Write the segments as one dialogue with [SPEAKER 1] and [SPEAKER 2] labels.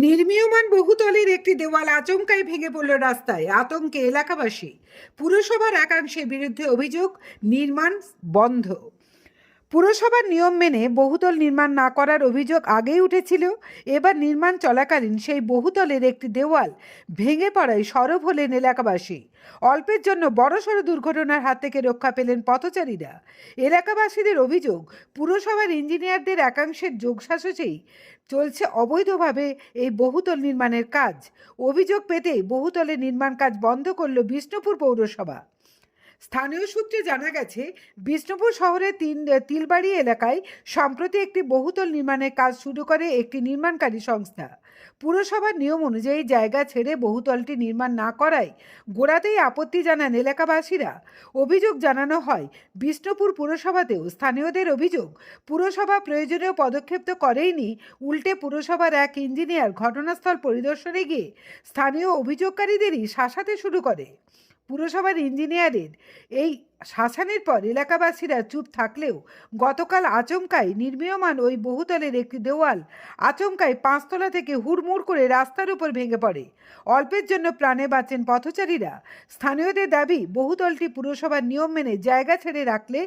[SPEAKER 1] নির্মীয়মান বহুতলের একটি দেওয়াল আচমকায় ভেঙে পড়ল রাস্তায়, আতঙ্কে এলাকাবাসী। পুরসভার একাংশের বিরুদ্ধে অভিযোগ, নির্মাণ বন্ধ। পুরসভার নিয়ম মেনে বহুতল নির্মাণ না করার অভিযোগ আগেই উঠেছিল। এবার নির্মাণ চলাকালীন সেই বহুতলের একটি দেওয়াল ভেঙে পড়ায় সরব হলেন এলাকাবাসী। অল্পের জন্য বড়সড় দুর্ঘটনার হাত থেকে রক্ষা পেলেন পথচারীরা। এলাকাবাসীদের অভিযোগ, পুরসভার ইঞ্জিনিয়ারদের একাংশের যোগসাজসেই চলছে অবৈধভাবে এই বহুতল নির্মাণের কাজ। অভিযোগ পেতেই বহুতলের নির্মাণ কাজ বন্ধ করল বিষ্ণুপুর পৌরসভা। স্থানীয় সূত্রে জানা গেছে, বিষ্ণুপুর শহরের তিন, তিলবাড়ি এলাকায় সম্প্রতি একটি বহুতল নির্মাণের কাজ শুরু করে একটি নির্মাণকারী সংস্থা। পুরসভার নিয়ম অনুযায়ী জায়গা ছেড়ে বহুতলটি নির্মাণ না করায় গোড়াতেই আপত্তি জানান এলাকাবাসীরা। অভিযোগ জানানো হয়, বিষ্ণুপুর পুরসভাতেও স্থানীয়দের অভিযোগ, পুরসভা প্রয়োজনীয় পদক্ষেপ তো করেইনি, উল্টে পুরসভার এক ইঞ্জিনিয়ার ঘটনাস্থল পরিদর্শনে গিয়ে স্থানীয় অভিযোগকারীদেরই শাসাতে শুরু করে। পুরসভার ইঞ্জিনিয়ারের এই শাসানের পর এলাকাবাসীরা চুপ থাকলেও গতকাল আচমকাই নির্মীয়মান ওই বহুতলের একটি দেওয়াল আচমকাই পাঁচতলা থেকে হুড়মুড় করে রাস্তার উপর ভেঙে পড়ে। অল্পের জন্য প্রাণে বাঁচেন পথচারীরা। স্থানীয়দের দাবি, বহুতলটি পুরসভার নিয়ম মেনে জায়গা ছেড়ে রাখলে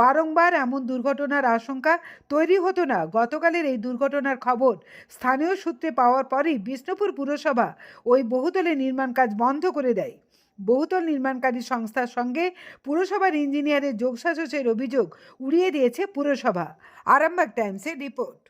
[SPEAKER 1] বারংবার এমন দুর্ঘটনার আশঙ্কা তৈরি হতো না। গতকালের এই দুর্ঘটনার খবর স্থানীয় সূত্রে পাওয়ার পরেই বিষ্ণুপুর পুরসভা ওই বহুতলের নির্মাণ কাজ বন্ধ করে দেয়। বহুতল নির্মাণকারী সংস্থার সঙ্গে পুরসভার ইঞ্জিনিয়ারের যোগসাজসের অভিযোগ উড়িয়ে দিয়েছে পুরসভা। আরামবাগ টাইমসের রিপোর্ট।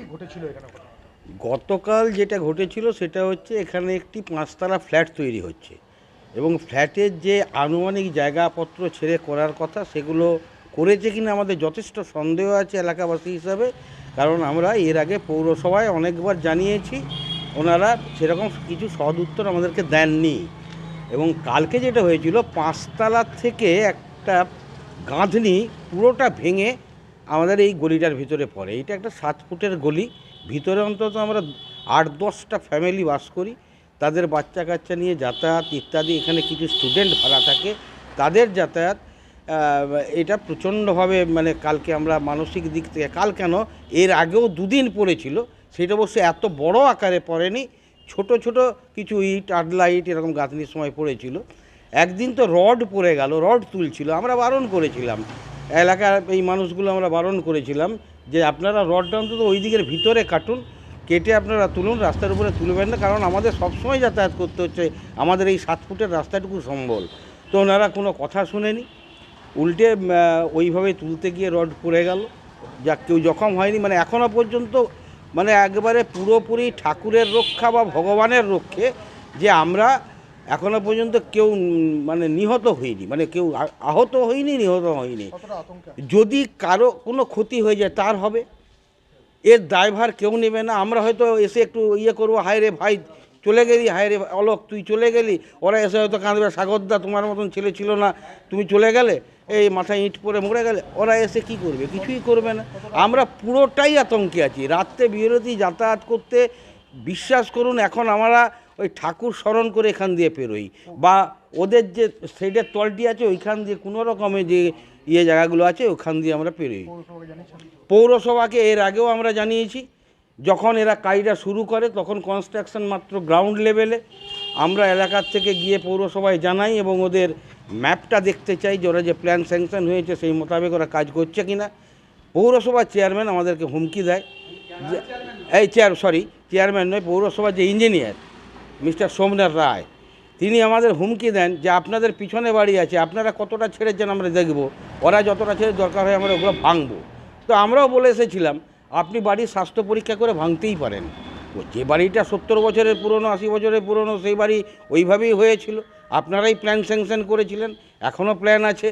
[SPEAKER 2] কি ঘটেছিল এখানে?
[SPEAKER 3] গতকাল যেটা ঘটেছিল সেটা হচ্ছে এখানে একটি পাঁচতলা ফ্ল্যাট তৈরি হচ্ছে। এবং ফ্ল্যাটের যে আনুমানিক জায়গাপত্র ছেড়ে করার কথা, সেগুলো করেছে কিনা আমাদের যথেষ্ট সন্দেহ আছে এলাকাবাসী হিসাবে। কারণ আমরা এর আগে পৌরসভায় অনেকবার জানিয়েছি, ওনারা সেরকম কিছু সদ উত্তর আমাদেরকে দেননি। এবং কালকে যেটা হয়েছিল, পাঁচতলা থেকে একটা গাঁথনি পুরোটা ভেঙে আমাদের এই গলিটার ভিতরে পড়ে। এটা একটা সাত ফুটের গলি। ভিতরে অন্তত আমরা আট, দশটা ফ্যামিলি বাস করি। তাদের বাচ্চা কাচ্চা নিয়ে যাতায়াত ইত্যাদি। এখানে কিছু স্টুডেন্ট ভাড়া থাকে। তাদের যাতায়াত এটা প্রচণ্ডভাবে মানে কালকে আমরা মানসিক দিক থেকে, কাল কেন? এর আগেও দুদিন পড়েছিল। সেটা অবশ্য এত বড় আকারে পড়েনি। ছোট ছোট কিছু ইট আডলা ইট এরকম গাঁথনির সময় পড়েছিল। একদিন তো রড পড়ে গেল, রড তুলছিল। আমরা বারণ করেছিলাম। এলাকার এই মানুষগুলো আমরা বারণ করেছিলাম যে আপনারা রডটা অন্তত ওই দিকের ভিতরে কাটুন, কেটে আপনারা তুলুন, রাস্তার উপরে তুলবেন না, কারণ আমাদের সবসময় যাতায়াত করতে হচ্ছে, আমাদের এই সাত ফুটের রাস্তাটুকু সম্বল। তো ওনারা কোনো কথা শুনেনি, উল্টে ওইভাবে তুলতে গিয়ে রড পড়ে গেল। যা কেউ জখম হয়নি মানে এখনও পর্যন্ত মানে একবারে পুরোপুরি ঠাকুরের রক্ষা বা ভগবানের রক্ষে যে আমরা এখনও পর্যন্ত কেউ মানে নিহত হইনি মানে কেউ আহত হয়নি নিহত হয়নি। যদি কারও কোনো ক্ষতি হয়ে যায় তার হবে। এর দায়ভার কেউ নেবে না আমরা হয়তো এসে একটু ইয়ে করব হায় রে ভাই চলে গেলি হায় রে অলোক তুই চলে গেলি। ওরা এসে হয়তো কাঁদবে সাগরদা তোমার মতন ছেলে ছিল না তুমি চলে গেলে? এই মাথায় ইট পরে মরে গেলে? ওরা এসে কি করবে? কিছুই করবে না। আমরা পুরোটাই আতঙ্কে আছি। রাত্রে বিরতি যাতায়াত করতে বিশ্বাস করুন এখন আমরা ওই ঠাকুর স্মরণ করে এখান দিয়ে পেরোই। বা ওদের যে সাইডের তলটি আছে, ওইখান দিয়ে কোনো রকমের যে ইয়ে জায়গাগুলো আছে, ওখান দিয়ে আমরা পেরোই।
[SPEAKER 2] পৌরসভাকে
[SPEAKER 3] এর আগেও আমরা জানিয়েছি, যখন এরা কাজটা শুরু করে, তখন কনস্ট্রাকশন মাত্র গ্রাউন্ড লেভেলে আমরা এলাকার থেকে গিয়ে পৌরসভায় জানাই এবং ওদের ম্যাপটা দেখতে চাই যে ওরা যে প্ল্যান স্যাংশন হয়েছে, সেই মোতাবেক ওরা কাজ করছে কি না পৌরসভার চেয়ারম্যান আমাদেরকে হুমকি দেয়। এই চেয়ার সরি চেয়ারম্যান নয়, পৌরসভার যে ইঞ্জিনিয়ার মিস্টার সোমনাথ রায়, তিনি আমাদের হুমকি দেন যে আপনাদের পিছনে বাড়ি আছে, আপনারা কতটা ছেড়েছেন আমরা দেখব, ওরা যতটা ছেড়ে দরকার হয় আমরা ওগুলো ভাঙবো। তো আমরাও বলে এসেছিলাম, আপনি বাড়ির স্বাস্থ্য পরীক্ষা করে ভাঙতেই পারেন। যে বাড়িটা সত্তর বছরের পুরনো, আশি বছরের পুরনো, সেই বাড়ি ওইভাবেই হয়েছিল। আপনারাই প্ল্যান স্যাংশন করেছিলেন, এখনও প্ল্যান আছে।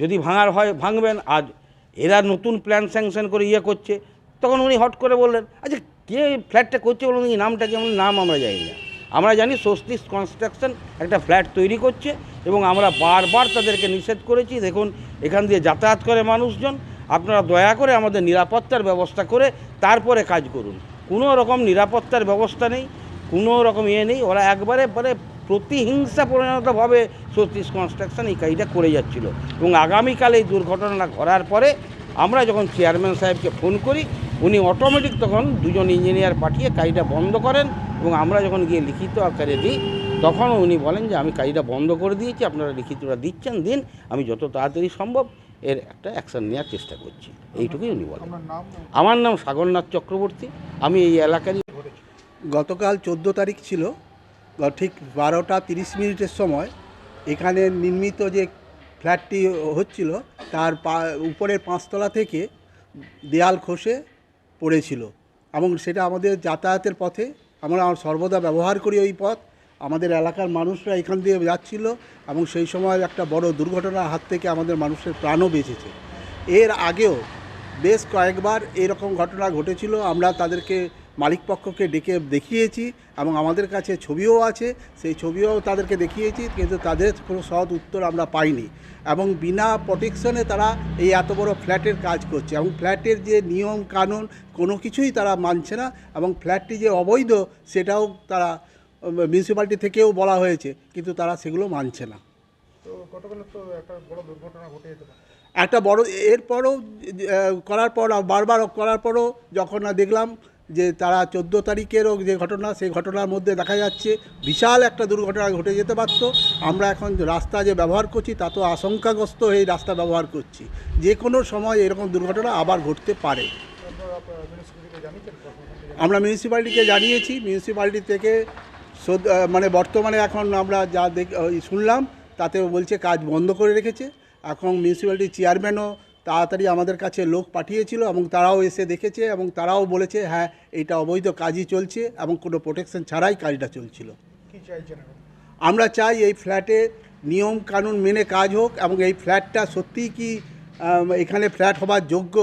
[SPEAKER 3] যদি ভাঙার হয়, ভাঙবেন আর এরা নতুন প্ল্যান স্যাংশন করে ইয়ে করছে, তখন উনি হট করে বললেন আচ্ছা কে ফ্ল্যাটটা করছে বলুন নামটা কেমন নাম আমরা জানি না। আমরা জানি স্বস্তিক কনস্ট্রাকশন একটা ফ্ল্যাট তৈরি করছে এবং আমরা বারবার তাদেরকে নিষেধ করেছি, দেখুন, এখান দিয়ে যাতায়াত করে মানুষজন, আপনারা দয়া করে আমাদের নিরাপত্তার ব্যবস্থা করে তারপরে কাজ করুন। কোনো রকম নিরাপত্তার ব্যবস্থা নেই, কোনো রকম ইয়ে নেই, ওরা একবারে মানে প্রতিহিংসা পরিণতভাবে সতীশ কনস্ট্রাকশন এই কাজটা করে যাচ্ছিল। এবং আগামীকাল এই দুর্ঘটনা ঘটার পরে আমরা যখন চেয়ারম্যান সাহেবকে ফোন করি উনি অটোমেটিক তখন দুজন ইঞ্জিনিয়ার পাঠিয়ে কাজটা বন্ধ করেন এবং আমরা যখন গিয়ে লিখিত আকারে দিই তখন উনি বলেন যে আমি কাজটা বন্ধ করে দিয়েছি আপনারা লিখিতটা দিচ্ছেন দিন আমি যত তাড়াতাড়ি সম্ভব এর একটা অ্যাকশন নেওয়ার চেষ্টা করছি। এইটুকুই উনি বলেন। আমার নাম সাগরনাথ চক্রবর্তী আমি এই এলাকারই
[SPEAKER 4] গতকাল চোদ্দ তারিখ ছিল ঠিক বারোটা তিরিশ মিনিটের সময় এখানে নির্মিত যে ফ্ল্যাটটি হচ্ছিল তার পা উপরের পাঁচতলা থেকে দেয়াল খসে পড়েছিল। এবং সেটা আমাদের যাতায়াতের পথে আমরা সর্বদা ব্যবহার করি ওই পথ। আমাদের এলাকার মানুষরা এখান দিয়ে যাচ্ছিল এবং সেই সময় একটা বড় দুর্ঘটনার হাত থেকে আমাদের মানুষের প্রাণও বেঁচেছে। এর আগেও বেশ কয়েকবার এরকম ঘটনা ঘটেছিল। আমরা তাদেরকে মালিকপক্ষকে ডেকে দেখিয়েছি এবং আমাদের কাছে ছবিও আছে। সেই ছবিও তাদেরকে দেখিয়েছি কিন্তু তাদের কোনো সৎ উত্তর আমরা পাইনি এবং বিনা প্রোটেকশনে তারা এই এত বড় ফ্ল্যাটের কাজ করছে এবং ফ্ল্যাটের যে নিয়ম কানুন কোনো কিছুই তারা মানছে না এবং ফ্ল্যাটটি যে অবৈধ সেটাও তারা মিউনিসিপ্যালিটি থেকেও বলা হয়েছে কিন্তু তারা সেগুলো মানছে না।
[SPEAKER 2] তো গতকাল তো একটা বড় দুর্ঘটনা ঘটে যেতে পারে।
[SPEAKER 4] একটা বড় এরপরও করার পর বারবার করার পরও যখন না দেখলাম যে তারা চোদ্দ তারিখেরও যে ঘটনা, সেই ঘটনার মধ্যে দেখা যাচ্ছে, বিশাল একটা দুর্ঘটনা ঘটে যেতে পারত। আমরা এখন রাস্তা যে ব্যবহার করছি, তা তো আশঙ্কাগ্রস্ত হয়ে রাস্তা ব্যবহার করছি। যে কোনো সময় এরকম দুর্ঘটনা আবার ঘটতে পারে? আমরা মিউনিসিপ্যালিটিকে জানিয়েছি, মিউনিসিপ্যালিটি থেকে মানে বর্তমানে এখন আমরা যা দেখ শুনলাম তাতে বলছে কাজ বন্ধ করে রেখেছে। এখন মিউনিসিপ্যালিটির চেয়ারম্যানও তাড়াতাড়ি আমাদের কাছে লোক পাঠিয়েছিল এবং তারাও এসে দেখেছে এবং তারাও বলেছে হ্যাঁ এটা অবৈধ কাজই চলছে এবং কোনো প্রোটেকশন ছাড়াই কাজটা চলছিল। আমরা চাই এই ফ্ল্যাটে নিয়ম কানুন মেনে কাজ হোক এবং এই ফ্ল্যাটটা সত্যিই কি এখানে ফ্ল্যাট হবার যোগ্য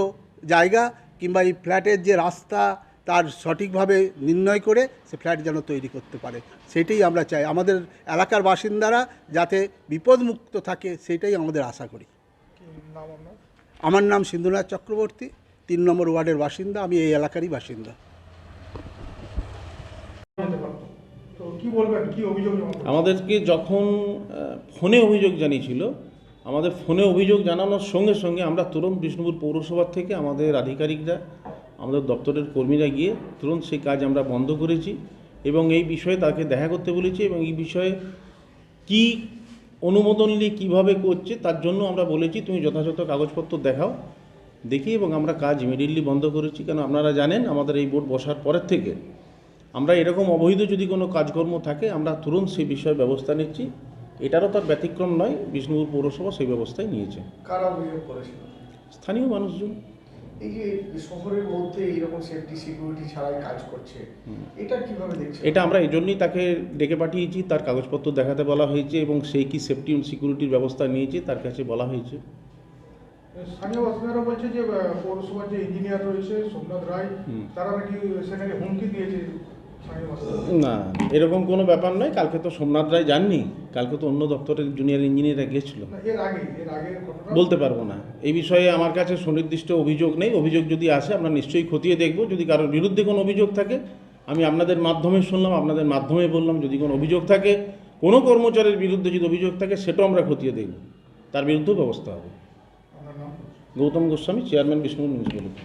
[SPEAKER 4] জায়গা কিংবা এই ফ্ল্যাটের যে রাস্তা তার সঠিকভাবে নির্ণয় করে সে ফ্ল্যাট যেন তৈরি করতে পারে। সেটাই আমরা চাই। আমাদের এলাকার বাসিন্দারা যাতে বিপদমুক্ত থাকে সেটাই আমাদের আশা করি। আমার নাম সিন্ধুনাথ চক্রবর্তী, তিন নম্বর ওয়ার্ডের বাসিন্দা, আমি এই এলাকারই বাসিন্দা?
[SPEAKER 5] আমাদেরকে যখন ফোনে অভিযোগ জানিয়েছিল, আমাদের ফোনে অভিযোগ জানানোর সঙ্গে সঙ্গে আমরা তরুণ বিষ্ণুপুর পৌরসভার থেকে আমাদের আধিকারিকরা, আমাদের দপ্তরের কর্মীরা গিয়ে তুরন্ত সেই কাজ আমরা বন্ধ করেছি এবং এই বিষয়ে তাকে দেখা করতে বলেছি এবং এই বিষয়ে কি অনুমোদন নিয়ে কীভাবে করছে তার জন্য আমরা বলেছি তুমি যথাযথ কাগজপত্র দেখাও দেখি এবং আমরা কাজ ইমিডিয়েটলি বন্ধ করেছি। কেন আপনারা জানেন আমাদের এই বোর্ড বসার পরের থেকে আমরা এরকম অবৈধ যদি কোনো কাজকর্ম থাকে আমরা তুরন্ত সেই বিষয়ে ব্যবস্থা নিচ্ছি। এটারও তার ব্যতিক্রম নয় বিষ্ণুপুর পৌরসভা সেই ব্যবস্থাই নিয়েছে।
[SPEAKER 6] কারা অভিযোগ করেছিল?
[SPEAKER 5] স্থানীয় মানুষজন।
[SPEAKER 6] এই যে শহরের মধ্যে এইরকম সেফটি সিকিউরিটি ছাড়াই কাজ করছে এটা কীভাবে দেখছেন?
[SPEAKER 5] এটা আমরা এই জন্যই তাকে ডেকে পাঠিয়েছি তার কাগজপত্র দেখাতে বলা হয়েছে এবং সেই কি সেফটি সিকিউরিটির ব্যবস্থা নিয়েছে তার কাছে বলা হয়েছে।
[SPEAKER 2] স্থানীয় বাসিন্দারা বলছে যে পৌরসভার যে ইঞ্জিনিয়ার রয়েছে সোমনাথ রায়। তারা নাকি সেখানে হুমকি দিয়েছে।
[SPEAKER 5] না এরকম কোনো ব্যাপার নয়। কালকে তো সোমনাথ রায় যাননি কালকে তো অন্য দপ্তরের জুনিয়র ইঞ্জিনিয়াররা
[SPEAKER 2] ঘটনা
[SPEAKER 5] বলতে পারব না। এই বিষয়ে আমার কাছে সুনির্দিষ্ট অভিযোগ নেই। অভিযোগ যদি আসে আমরা নিশ্চয়ই খতিয়ে দেখব। যদি কারোর বিরুদ্ধে কোনো অভিযোগ থাকে আমি আপনাদের মাধ্যমে শুনলাম আপনাদের মাধ্যমে বললাম যদি কোনো অভিযোগ থাকে কোনো কর্মচারীর বিরুদ্ধে যদি অভিযোগ থাকে সেটাও আমরা খতিয়ে দেখব। তার বিরুদ্ধেও ব্যবস্থা হবে। Gautam Goswami chairman Bishnupur municipality